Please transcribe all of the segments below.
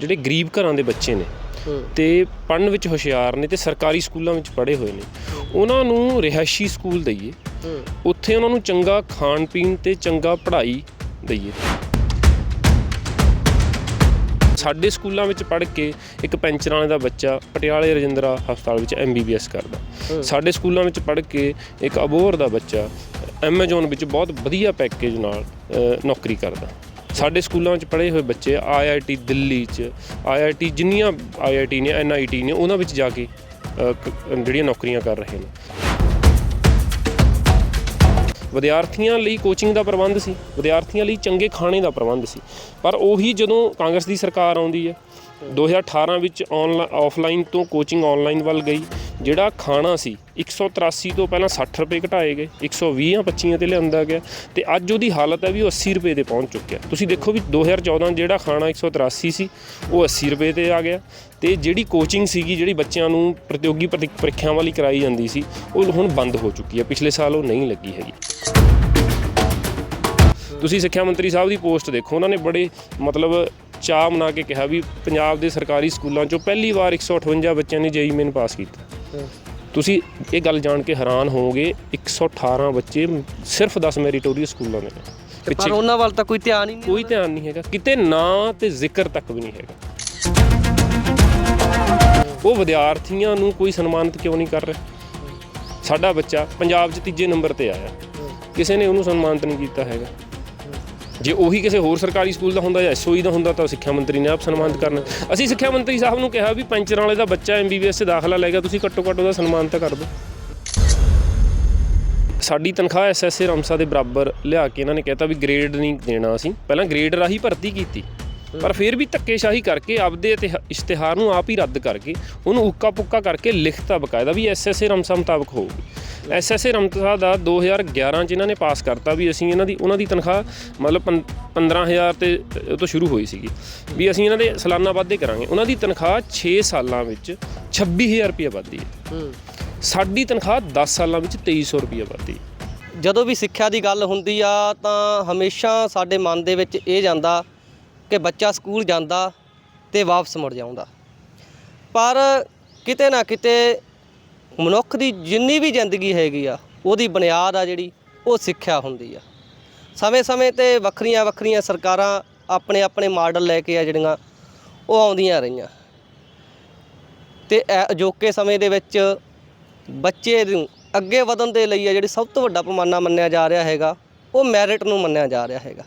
ਜਿਹੜੇ ਗਰੀਬ ਘਰਾਂ ਦੇ ਬੱਚੇ ਨੇ ਤੇ ਪੜਨ ਵਿੱਚ ਹੁਸ਼ਿਆਰ ਨੇ ਤੇ ਸਰਕਾਰੀ ਸਕੂਲਾਂ ਵਿੱਚ ਪੜ੍ਹੇ ਹੋਏ ਨੇ ਉਹਨਾਂ ਨੂੰ ਰਿਹਾਇਸ਼ੀ ਸਕੂਲ ਦਈਏ। ਉੱਥੇ ਉਹਨਾਂ ਨੂੰ ਚੰਗਾ ਖਾਣ ਪੀਣ ਤੇ ਚੰਗਾ ਪੜ੍ਹਾਈ ਦਈਏ। ਸਾਡੇ ਸਕੂਲਾਂ ਵਿੱਚ ਪੜ੍ਹ ਕੇ ਇੱਕ ਪੈਂਚਰ ਵਾਲੇ ਦਾ ਬੱਚਾ ਪਟਿਆਲੇ ਰਜਿੰਦਰਾ ਹਸਪਤਾਲ ਵਿੱਚ ਐਮਬੀਬੀਐਸ ਕਰਦਾ। ਸਾਡੇ ਸਕੂਲਾਂ ਵਿੱਚ ਪੜ੍ਹ ਕੇ ਇੱਕ ਅਬੋਹਰ ਦਾ ਬੱਚਾ ਐਮਾਜ਼ਨ ਵਿੱਚ ਬਹੁਤ ਵਧੀਆ ਪੈਕੇਜ ਨਾਲ ਨੌਕਰੀ ਕਰਦਾ। ਸਾਡੇ ਸਕੂਲਾਂ 'ਚ ਪੜ੍ਹੇ ਹੋਏ ਬੱਚੇ ਆਈਆਈਟੀ ਦਿੱਲੀ 'ਚ ਆਈਆਈਟੀ ਜਿੰਨੀਆਂ ਆਈਆਈਟੀ ਨੇ ਐਨਆਈਟੀ ਨੇ, ਉਹਨਾਂ ਵਿੱਚ ਜਾ ਕੇ ਜਿਹੜੀਆਂ ਨੌਕਰੀਆਂ ਕਰ ਰਹੇ ਨੇ। ਵਿਦਿਆਰਥੀਆਂ ਲਈ ਕੋਚਿੰਗ ਦਾ ਪ੍ਰਬੰਧ ਸੀ, ਵਿਦਿਆਰਥੀਆਂ ਲਈ ਚੰਗੇ ਖਾਣੇ ਦਾ ਪ੍ਰਬੰਧ ਸੀ, ਪਰ ਉਹੀ ਜਦੋਂ ਕਾਂਗਰਸ ਦੀ ਸਰਕਾਰ ਆਉਂਦੀ ਹੈ 2018 ਵਿੱਚ ਆਨਲਾਈਨ ਆਫਲਾਈਨ ਤੋਂ ਕੋਚਿੰਗ ਆਨਲਾਈਨ ਵੱਲ ਗਈ, ਜਿਹੜਾ ਖਾਣਾ ਸੀ 183 ਤੋਂ ਪਹਿਲਾਂ 60 ਰੁਪਏ ਘਟਾਏ ਗਏ 120 ਜਾਂ 25 ਤੇ ਲਿਆਂਦਾ ਗਿਆ ਤੇ ਅੱਜ ਉਹਦੀ ਹਾਲਤ ਹੈ ਵੀ ਉਹ 80 ਰੁਪਏ ਤੇ ਪਹੁੰਚ ਚੁੱਕਿਆ। ਤੁਸੀਂ ਦੇਖੋ ਵੀ 2014 ਜਿਹੜਾ ਖਾਣਾ 183 ਸੀ ਉਹ 80 ਰੁਪਏ ਤੇ ਆ ਗਿਆ ਤੇ ਜਿਹੜੀ ਕੋਚਿੰਗ ਸੀਗੀ, ਜਿਹੜੀ ਬੱਚਿਆਂ ਨੂੰ ਪ੍ਰਤੀਯੋਗੀ ਪ੍ਰੀ- ਪ੍ਰੀਖਿਆਵਾਂ ਵਾਲੀ ਕਰਾਈ ਜਾਂਦੀ ਸੀ, ਉਹ ਹੁਣ ਬੰਦ ਹੋ ਚੁੱਕੀ ਹੈ, ਪਿਛਲੇ ਸਾਲ ਉਹ ਨਹੀਂ ਲੱਗੀ ਹੈਗੀ। ਤੁਸੀਂ ਸਿੱਖਿਆ ਮੰਤਰੀ ਸਾਹਿਬ ਦੀ ਪੋਸਟ ਦੇਖੋ, ਉਹਨਾਂ ਨੇ ਬੜੇ ਮਤਲਬ ਚਾਅ ਮਨਾ ਕੇ ਕਿਹਾ ਵੀ ਪੰਜਾਬ ਦੇ ਸਰਕਾਰੀ ਸਕੂਲਾਂ ਚੋਂ ਪਹਿਲੀ ਵਾਰ 158 ਬੱਚਿਆਂ ਨੇ ਜੇਈ ਮੇਨ ਪਾਸ ਕੀਤਾ। ਤੁਸੀਂ ਇਹ ਗੱਲ ਜਾਣ ਕੇ ਹੈਰਾਨ ਹੋਵੋਗੇ 118 ਬੱਚੇ ਸਿਰਫ 10 ਮੈਰੀਟੋਰੀਅਸ ਸਕੂਲਾਂ ਦੇ ਨੇ। ਪਰ ਉਹਨਾਂ ਵੱਲ ਤਾਂ ਕੋਈ ਧਿਆਨ ਹੀ ਨਹੀਂ ਕੋਈ ਧਿਆਨ ਨਹੀਂ ਹੈਗਾ ਕਿਤੇ ਨਾਂ ਤੇ ਜ਼ਿਕਰ ਤੱਕ ਵੀ ਨਹੀਂ ਹੈਗਾ। ਉਹ ਵਿਦਿਆਰਥੀਆਂ ਨੂੰ ਕੋਈ ਸਨਮਾਨਿਤ ਕਿਉਂ ਨਹੀਂ ਕਰ ਰਿਹਾ? ਸਾਡਾ ਬੱਚਾ ਪੰਜਾਬ 'ਚ ਤੀਜੇ ਨੰਬਰ ਤੇ ਆਇਆ। ਕਿਸੇ ਨੇ ਉਹਨੂੰ ਸਨਮਾਨਿਤ ਨਹੀਂ ਕੀਤਾ ਹੈਗਾ। ਜੇ ਉਹੀ ਕਿਸੇ ਹੋਰ ਸਰਕਾਰੀ ਸਕੂਲ ਦਾ ਹੁੰਦਾ ਜਾਂ ਐਸਓਈ ਦਾ ਹੁੰਦਾ ਤਾਂ ਸਿੱਖਿਆ ਮੰਤਰੀ ਨੇ ਆਪ ਸਨਮਾਨਿਤ ਕਰਨਾ। ਅਸੀਂ ਸਿੱਖਿਆ ਮੰਤਰੀ ਸਾਹਿਬ ਨੂੰ ਕਿਹਾ ਵੀ ਪੈਂਚਰਾਂ ਵਾਲੇ ਦਾ ਬੱਚਾ ਐਮਬੀਬੀਐਸ 'ਚ ਦਾਖਲਾ ਲੈ ਗਿਆ, ਤੁਸੀਂ ਘੱਟੋ ਘੱਟ ਉਹਦਾ ਸਨਮਾਨ ਤਾਂ ਕਰ ਦਿਓ। ਸਾਡੀ ਤਨਖਾਹ ਐਸਐਸਏ ਰਮਸਾ ਦੇ ਬਰਾਬਰ ਲਿਆ ਕੇ ਇਹਨਾਂ ਨੇ ਕਹਿਤਾ ਵੀ ਗ੍ਰੇਡ ਨਹੀਂ ਦੇਣਾ ਅਸੀਂ। ਪਹਿਲਾਂ ਗ੍ਰੇਡ ਰਾਹੀਂ ਭਰਤੀ ਕੀਤੀ। ਪਰ ਫਿਰ ਵੀ ਧੱਕੇਸ਼ਾਹੀ ਕਰਕੇ ਆਪਦੇ ਇਸ਼ਤਿਹਾਰ ਨੂੰ ਆਪ ਹੀ ਰੱਦ ਕਰਕੇ ਉਹਨੂੰ ਉੱਕਾ ਪੁੱਕਾ ਕਰਕੇ ਲਿਖਤਾ ਬਕਾਇਦਾ ਵੀ ਐਸਐਸਏ ਰਮਸਾ ਮੁਤਾਬਕ ਹੋਊਗੀ। ਐਸਐਸਏ ਰਮਸਾ ਦਾ 2011 ਚ ਇਹਨਾਂ ਨੇ ਪਾਸ ਕਰਤਾ ਵੀ ਅਸੀਂ ਇਹਨਾਂ ਦੀ ਉਹਨਾਂ ਦੀ ਤਨਖਾਹ ਮਤਲਬ ਪੰ- 15000 ਤੇ ਤੋਂ ਸ਼ੁਰੂ ਹੋਈ ਸੀਗੀ ਵੀ ਅਸੀਂ ਇਹਨਾਂ ਦੇ ਸਾਲਾਨਾ ਵਾਧੇ ਕਰਾਂਗੇ। ਉਹਨਾਂ ਦੀ ਤਨਖਾਹ 6 ਸਾਲਾਂ ਵਿੱਚ 26000 ਰੁਪਏ ਵਧਦੀ ਹੈ। ਸਾਡੀ ਤਨਖਾਹ 10 ਸਾਲਾਂ ਵਿੱਚ 2300 ਰੁਪਏ ਵਧਦੀ ਹੈ। ਜਦੋਂ ਵੀ ਸਿੱਖਿਆ ਦੀ ਗੱਲ ਹੁੰਦੀ ਆ ਤਾਂ ਹਮੇਸ਼ਾ ਸਾਡੇ ਮਨ ਦੇ ਵਿੱਚ ਇਹ ਜਾਂਦਾ ਕਿ ਬੱਚਾ ਸਕੂਲ ਜਾਂਦਾ ਤੇ ਵਾਪਸ ਮੁੜ ਜਾਉਂਦਾ ਪਰ ਕਿਤੇ ਨਾ ਕਿਤੇ ਮਨੁੱਖ ਦੀ ਜਿੰਨੀ ਵੀ ਜ਼ਿੰਦਗੀ ਹੈਗੀ ਆ, ਉਹਦੀ ਬੁਨਿਆਦ ਆ ਜਿਹੜੀ, ਉਹ ਸਿੱਖਿਆ ਹੁੰਦੀ ਆ। ਸਮੇਂ-ਸਮੇਂ ਤੇ ਵੱਖਰੀਆਂ ਵੱਖਰੀਆਂ ਸਰਕਾਰਾਂ ਆਪਣੇ ਆਪਣੇ ਮਾਡਲ ਲੈ ਕੇ ਆ ਜਿਹੜੀਆਂ, ਉਹ ਆਉਂਦੀਆਂ ਰਹੀਆਂ। ਤੇ ਇਹ ਅਜੋਕੇ ਸਮੇਂ ਦੇ ਵਿੱਚ ਬੱਚੇ ਨੂੰ ਅੱਗੇ ਵਧਣ ਦੇ ਲਈ ਆ ਜਿਹੜੀ ਸਭ ਤੋਂ ਵੱਡਾ ਪੈਮਾਨਾ ਮੰਨਿਆ ਜਾ ਰਿਹਾ ਹੈਗਾ, ਉਹ ਮੈਰਿਟ ਨੂੰ ਮੰਨਿਆ ਜਾ ਰਿਹਾ ਹੈਗਾ।